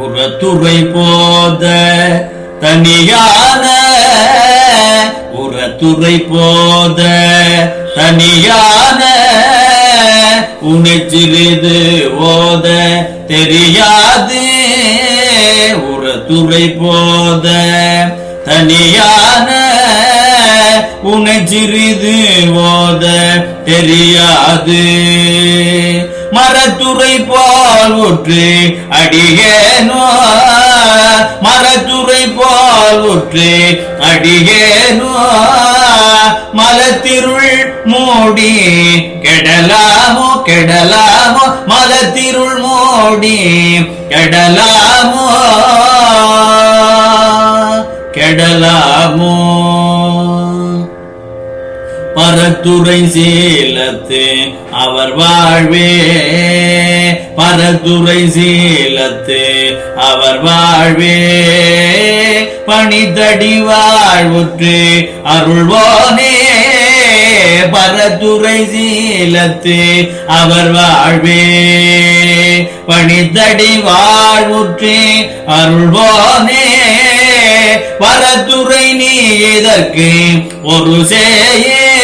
உரத்துறை போத தனியான உரத்துறை போத தனியான உணச்சிறிது ஓத தெரியாது உரத்துறை போத தனியான உணச்சிறிது ஓத தெரியாது. மரத்துறை பால் ஒற்று அடியேனோ? மரத்துறை பால் ஒற்று அடியேனோ? மலத்திருள் மூடி கெடலாமோ கெடலாமோ? மலத்திருள் மூடி கெடலாமோ? கெடலாமோ? பரத்துறை சேலத்தே அவர் வாழ்வே பரதுரை சீலத்து. அவர் வாழ்வே பணிதடி வாழ்வுற்று. அருள்வோனே பரதுரை சீலத்து. அவர் வாழ்வே பணிதடி வாழ்வுற்று. அருள்வோனே பரதுரை நீ இதற்கு ஒரு சேயே.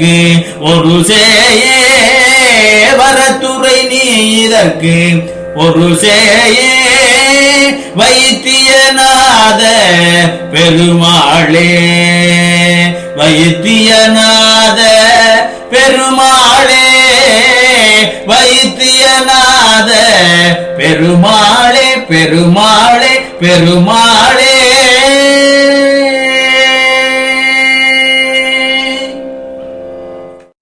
இதற்கு ஒரு சேயே வரத்துறை நீ இதற்கு ஒரு சேயே வைத்தியநாத பெருமாளே. வைத்தியநாத பெருமாளே. வைத்தியநாத பெருமாளே பெருமாளே பெருமாளே.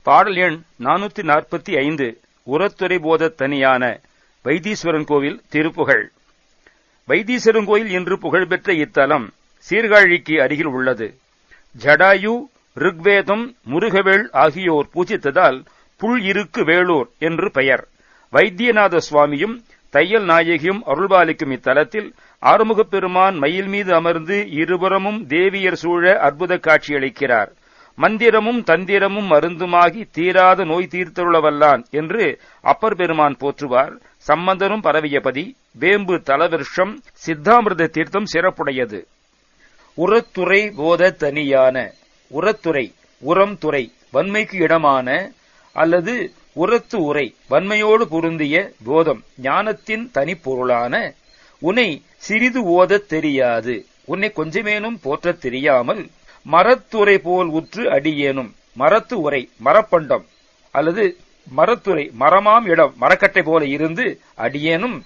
பாடல் எண் நானூத்தி நாற்பத்தி ஐந்து உரத்துறை போத தனியான வைத்தீஸ்வரன் கோவில் திருப்புகழ். வைத்தீஸ்வரன் கோயில் என்று புகழ்பெற்ற இத்தலம் சீர்காழிக்கு அருகில் உள்ளது. ஜடாயு ருக்வேதம் முருகவேள் ஆகியோர் பூஜித்ததால் புல் இருக்கு வேளூர் என்று பெயர். வைத்தியநாத சுவாமியும் தையல் நாயகியும் அருள்பாலிக்கும் இத்தலத்தில் ஆறுமுகப் பெருமான் மயில் மீது அமர்ந்து இருபுறமும் தேவியர் சூழ அற்புத காட்சியளிக்கிறார். மந்திரமும் தந்திரமும் மருந்துமாகி தீராத நோய் தீர்த்தருளவல்லான் என்று அப்பர் பெருமான் போற்றுவார். சம்பந்தரும் பரவியபதி வேம்பு தலவிருஷம் சித்தாமிர்த தீர்த்தம் சிறப்புடையது. உரத்துறை போத தனியான உரத்துறை உரம் துறை வன்மைக்கு இடமான அல்லது உரத்து உரை வன்மையோடு பொருந்திய போதம் ஞானத்தின் தனிப்பொருளான உன்னை சிறிது ஓதத் தெரியாது. உன்னை கொஞ்சமேனும் போற்றத் தெரியாமல் மரத்துறை போல் உற்று அடியேனும். மரத்து உரை மரப்பண்டம். அல்லது மரத்துறை மரமாம் இடம் மரக்கட்டை போல இருந்து அடியேனும்.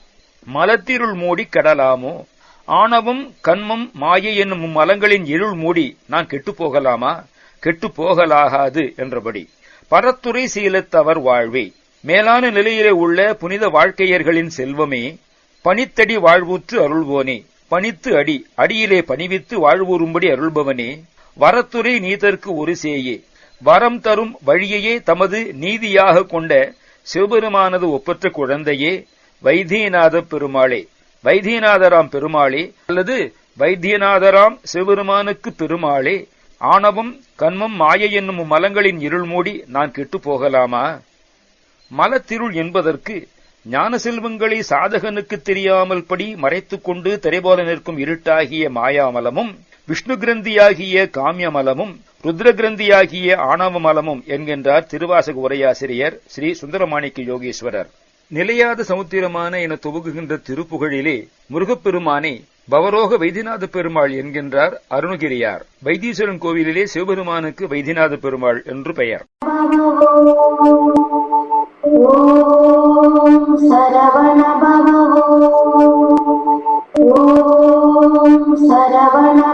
மலத்திருள் மூடி கடலாமோ? ஆணவம் கண்மம் மாயை என்னும் மலங்களின் இருள் மூடி நான் கெட்டுப் போகலாமா? கெட்டு போகலாகாது என்றபடி. பரத்துறை சீலத்தவர் வாழ்வே. மேலான நிலையிலே உள்ள புனித வாழ்க்கையர்களின் செல்வமே பனித்தடி வாழ்வுற்று அருள்வோனே. பனித்து அடி அடியிலே பணிவித்து வாழ்வுறும்படி அருள்பவனே. வரத்துறை நீதற்கு ஒரு சேயே. வரம் தரும் வழியையே தமது நீதியாக கொண்ட சிவபெருமானது ஒப்பற்ற குழந்தையே வைத்தியநாத பெருமாளே. வைத்தியநாதராம் பெருமாளே அல்லது வைத்தியநாதராம் சிவபெருமானுக்கு பெருமாளே. ஆணவம் கண்மம் மாயை என்னும் மலங்களின் இருள் மூடி நான் கெட்டுப் போகலாமா? மலத்திருள் என்பதற்கு ஞான செல்வங்களை சாதகனுக்கு தெரியாமல் படி மறைத்துக் கொண்டு திரைபோல நிற்கும் இருட்டாகிய மாயாமலமும் விஷ்ணு கிரந்தியாகிய காமிய மலமும் ருத்ர கிரந்தியாகிய ஆணவமலமும் என்கின்றார் திருவாசக உரையாசிரியர் ஸ்ரீ சுந்தரமாணிக்க யோகீஸ்வரர். நிலையாத சமுத்திரமான என துவங்குகின்ற திருப்புகழிலே முருகப்பெருமானை பவரோக வைத்தியநாத பெருமாள் என்கின்றார் அருணகிரியார். வைத்தீஸ்வரன் கோவிலிலே சிவபெருமானுக்கு வைத்தியநாத பெருமாள் என்று பெயர். சரவண